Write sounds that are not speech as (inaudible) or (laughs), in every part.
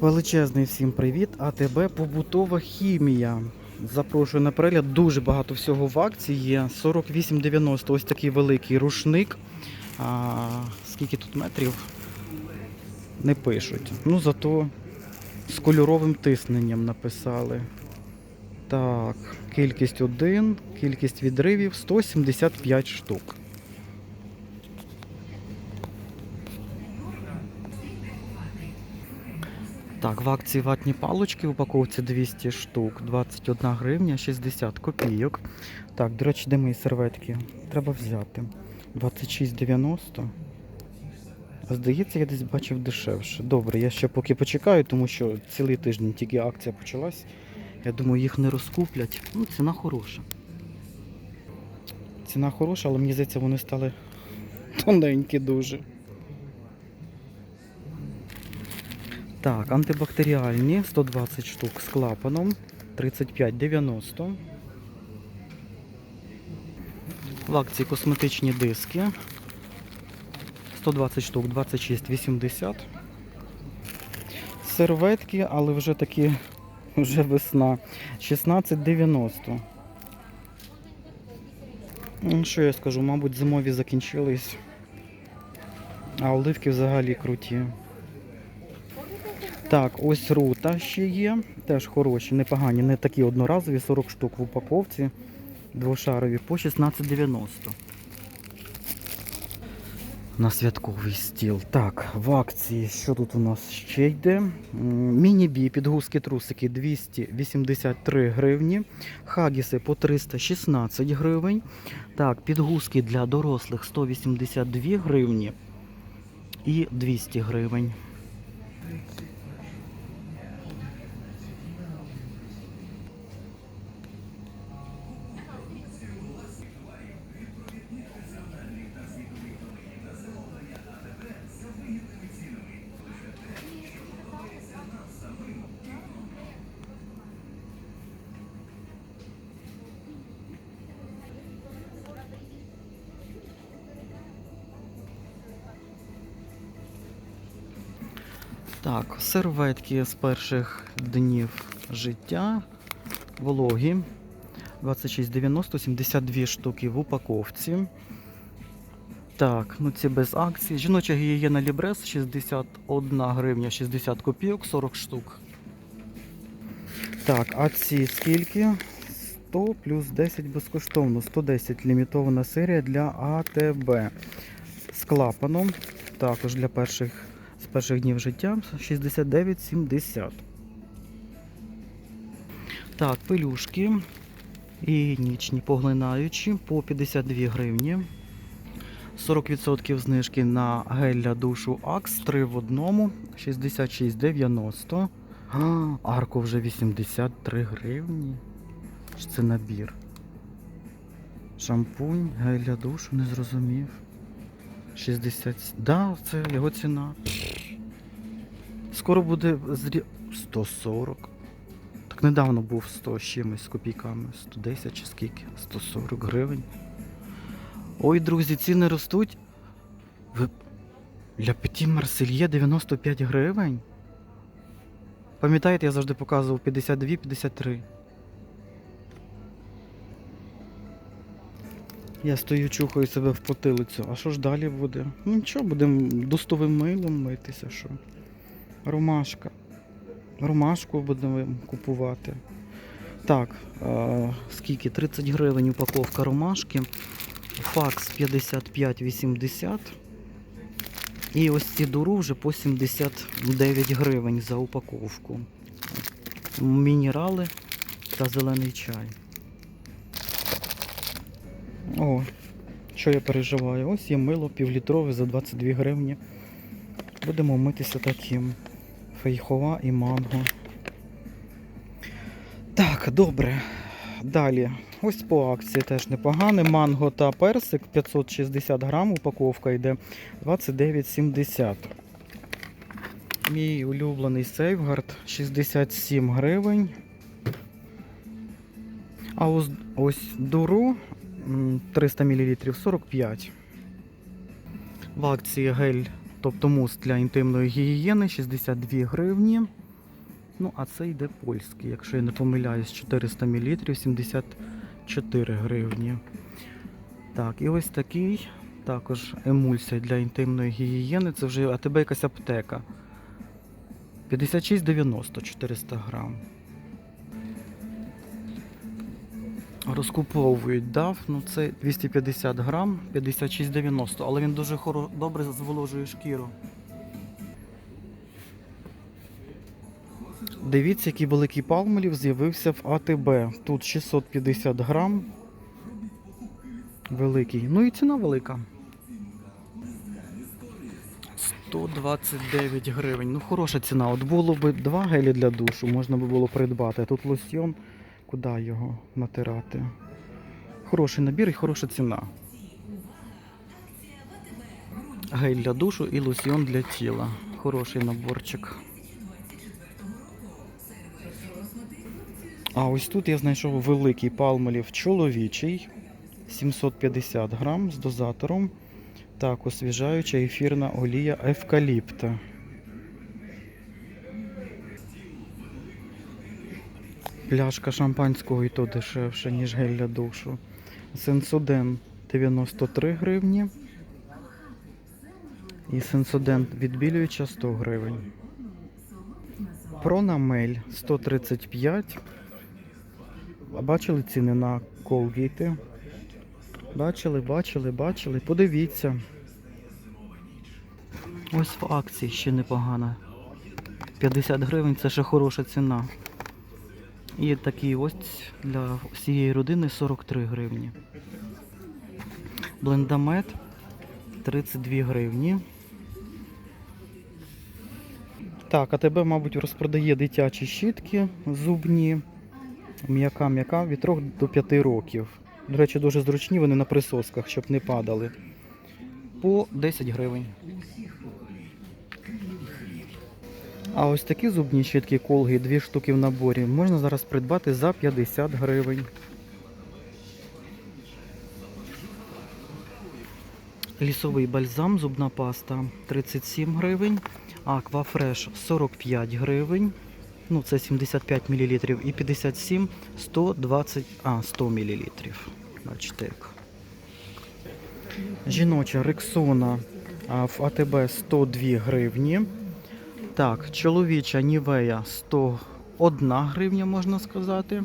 Величезний всім привіт! АТБ побутова хімія. Запрошую на перегляд. Дуже багато всього в акції є. 48,90 ось такий великий рушник. А, скільки тут метрів? Не пишуть. Ну зато з кольоровим тисненням написали. Так, кількість 1, кількість відривів 175 штук. Так, в акції ватні палочки в упаковці 200 штук, 21 гривня, 60 копійок. Так, до речі, де мої серветки? Треба взяти. 26,90. Здається, я десь бачив дешевше. Добре, я ще поки почекаю, тому що цілий тиждень тільки акція почалась. Я думаю, їх не розкуплять. Ну, ціна хороша. Ціна хороша, але мені здається, вони стали тоненькі дуже. Так, антибактеріальні 120 штук з клапаном 35,90. В акції косметичні диски 120 штук 26,80. Серветки, але вже такі, вже весна 16,90. Ну, Що я скажу, мабуть, зимові закінчились. А оливки взагалі круті. Так, ось рута ще є. Теж хороші, непогані, не такі одноразові, 40 штук в упаковці. Двошарові по 16,90. На святковий стіл. Так, в акції, що тут у нас ще йде? Міні-бі, підгузки трусики 283 гривні. Хагіси по 316 гривень. Так, підгузки для дорослих 182 гривні і 200 гривень. Так, серветки з перших днів життя. Вологі. 26,90, 72 штуки в упаковці. Так, ну ці без акції. Жіноча гігієна Лібрес 61 гривня 60 копійок, 40 штук. Так, а ці скільки? 100 плюс 10 безкоштовно. 110 лімітована серія для АТБ. З клапаном. Також для перших з перших днів життя 69,70. Так, пелюшки і нічні поглинаючі по 52 гривні. 40% знижки на гель для душу Axe 3 в одному 66,90. А, Арко вже 83 гривні. Це набір? Шампунь, гель для душу, не зрозумів. 60. Да, це його ціна. Скоро буде зрі... 140. Так недавно був 100 з чимось з копійками. 110 чи скільки? 140 гривень. Ой, друзі, ціни ростуть. Ви... Для Петі Марсельє 95 гривень. Пам'ятаєте, я завжди показував 52-53. Я стою, чухаю себе в потилицю. А що ж далі буде? Ну нічого, будемо дустовим милом митися, що. Ромашка. Ромашку будемо купувати. Так, е, скільки? 30 гривень упаковка ромашки. Факс 55,80. І ось ці дуру вже по 79 гривень за упаковку. Мінерали та зелений чай. О, що я переживаю? Ось є мило півлітрове за 22 гривні. Будемо митися таким. Фейхова і манго. Так, добре. Далі. Ось по акції теж непогане. Манго та персик 560 грам, упаковка йде 29,70. Мій улюблений сейфгард 67 гривень. А ось, ось дуру 300 мл 45. В акції гель, тобто мус для інтимної гігієни 62 гривні. Ну, а це йде польський, якщо я не помиляюсь, 400 мл, 74 гривні. Так, і ось такий також емульсія для інтимної гігієни. Це вже АТБ якась аптека. 56,90 400 грам. Розкуповують DAF, ну це 250 грам, 56,90, але він дуже хоро... добре зволожує шкіру. Дивіться, який великий палмолів з'явився в АТБ. Тут 650 грам. Великий. Ну і ціна велика. 129 гривень. Ну, хороша ціна. От було б два гелі для душу, можна би було придбати. Тут лосьйон. Куди його натирати? Хороший набір і хороша ціна. Гель для душу і лосьйон для тіла. Хороший наборчик. А ось тут я знайшов великий палмолів чоловічий. 750 грам з дозатором. Так, освіжаюча ефірна олія евкаліпта. Пляшка шампанського і то дешевше, ніж гель для душу. Сенсоден 93 гривні. І сенсоден відбілююча 100 гривень. Пронамель 135. А бачили ціни на колгейти? Бачили, бачили, бачили. Подивіться. Ось в акції ще непогано. 50 гривень це ще хороша ціна. І такий ось для всієї родини 43 гривні. Блендамет 32 гривні. Так, а тебе, мабуть, розпродає дитячі щітки зубні. М'яка-м'яка від 3 до 5 років. До речі, дуже зручні вони на присосках, щоб не падали. По 10 гривень. А ось такі зубні щітки колги, дві штуки в наборі, можна зараз придбати за 50 гривень. Лісовий бальзам, зубна паста 37 гривень. Аквафреш 45 гривень. Ну, це 75 мл і 57 120, а, 100 мл. Бачите як. Жіноча рексона в АТБ 102 гривні. Так, чоловіча Нівея 101 гривня, можна сказати.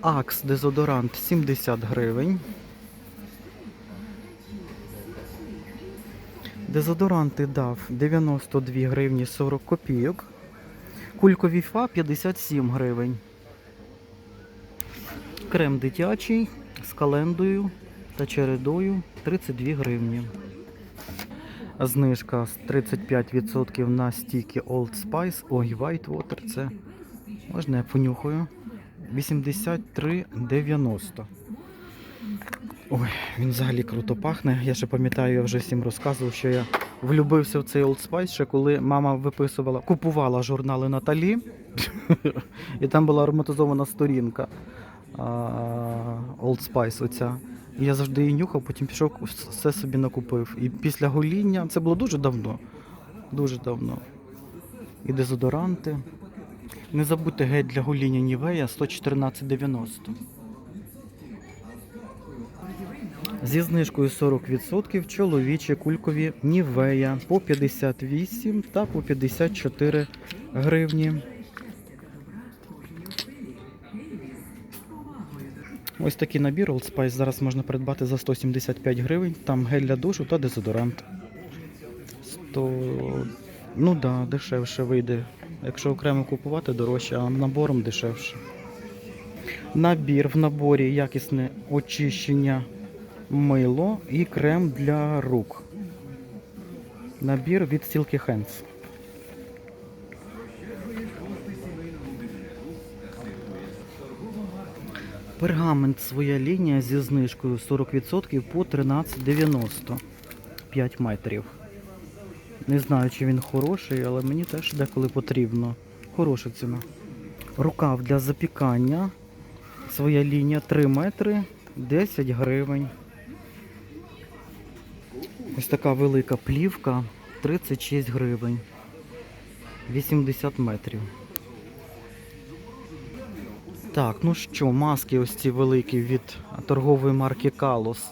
Акс дезодорант 70 гривень. Дезодоранти дав 92 гривні 40 копійок. Кулькові фа 57 гривень. Крем дитячий з календою та чередою 32 гривні. Знижка з 35% на стіки Old Spice. Ой, White Water це. Можна я понюхаю. 83,90. Ой, він взагалі круто пахне. Я ще пам'ятаю, я вже всім розказував, що я влюбився в цей Old Spice, ще коли мама виписувала, купувала журнали Наталі, (laughs) і там була ароматизована сторінка Old Spice оця. Я завжди її нюхав, потім пішов все собі накупив. І після гоління, це було дуже давно. Дуже давно. І дезодоранти. Не забудьте геть для гоління Нівея 114,90. Зі знижкою 40% чоловічі кулькові Нівея по 58 та по 54 гривні. Ось такий набір Old Spice зараз можна придбати за 175 гривень. Там гель для душу та дезодорант. 100... Ну так, да, дешевше вийде. Якщо окремо купувати, дорожче, а набором дешевше. Набір в наборі якісне очищення мило і крем для рук. Набір від Silky Hands. Пергамент своя лінія зі знижкою 40% по 13,90 5 метрів. Не знаю, чи він хороший, але мені теж деколи потрібно. Хороша ціна. Рукав для запікання. Своя лінія 3 метри 10 гривень. Ось така велика плівка 36 гривень. 80 метрів. Так, ну що, маски ось ці великі від торгової марки Калос.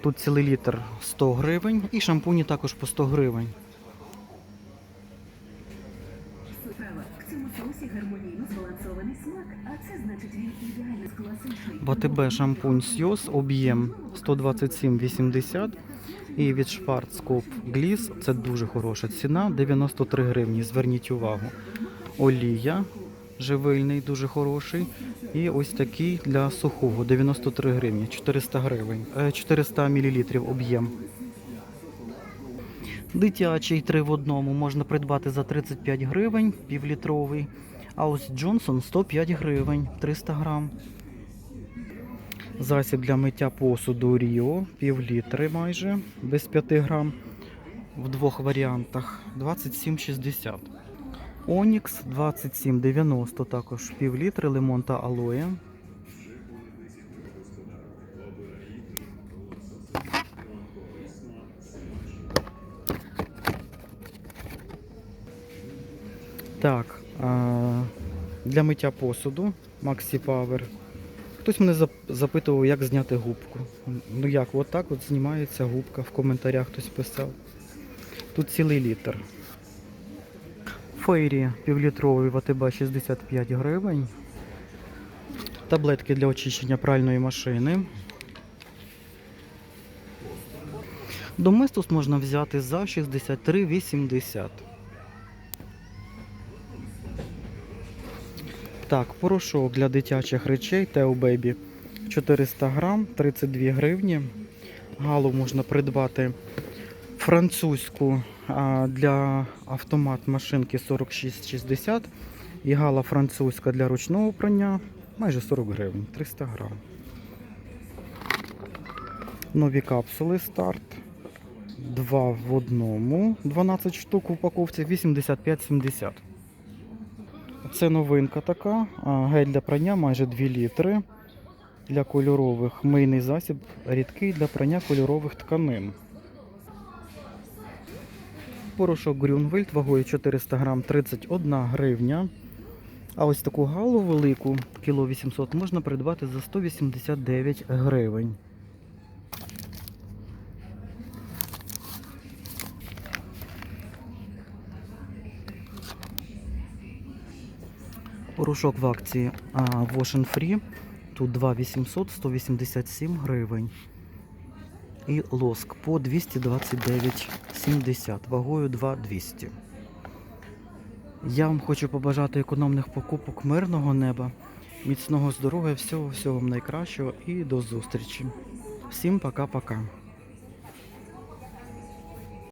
Тут цілий літр 100 гривень і шампуні також по 100 гривень. Справа. В цьому соусі гармонійно збалансований смак, а це значить він ідеально з класичний. БТБ шампунь Сйоз, об'єм 127,80 і від Schwarzkopf Gliss, це дуже хороша ціна, 93 гривні, зверніть увагу. Олія живильний, дуже хороший. І ось такий для сухого, 93 гривні, 400 гривень, е, 400 мл об'єм. Дитячий 3 в одному можна придбати за 35 гривень, півлітровий. А ось Джонсон 105 гривень, 300 грам. Засіб для миття посуду Ріо, пів літри майже, без 5 грам. В двох варіантах 27,60. Онікс 27,90 також пів літри, лимон та алоє. Так, для миття посуду Maxi Power. Хтось мене запитував, як зняти губку. Ну як, от от знімається губка, в коментарях хтось писав. Тут цілий літр. Фейрі півлітровий ВТБ 65 гривень. Таблетки для очищення пральної машини. Доместос можна взяти за 63,80. Так, порошок для дитячих речей Teo Baby 400 грам, 32 гривні. Галу можна придбати французьку для автомат машинки 46,60 і гала французька для ручного прання майже 40 гривень, 300 грам. Нові капсули старт. Два в одному, 12 штук в упаковці, 85,70. Це новинка така. Гель для прання майже 2 літри. Для кольорових мийний засіб рідкий для прання кольорових тканин. Порошок Грюнвельд вагою 400 грам 31 гривня. А ось таку галу велику, кіло 800, можна придбати за 189 гривень. Порошок в акції Wash and Free. Тут 2800, 187 гривень. І лоск по 229,70, вагою 2200. Я вам хочу побажати економних покупок, мирного неба, міцного здоров'я, всього всього вам найкращого і до зустрічі. Всім пока-пока.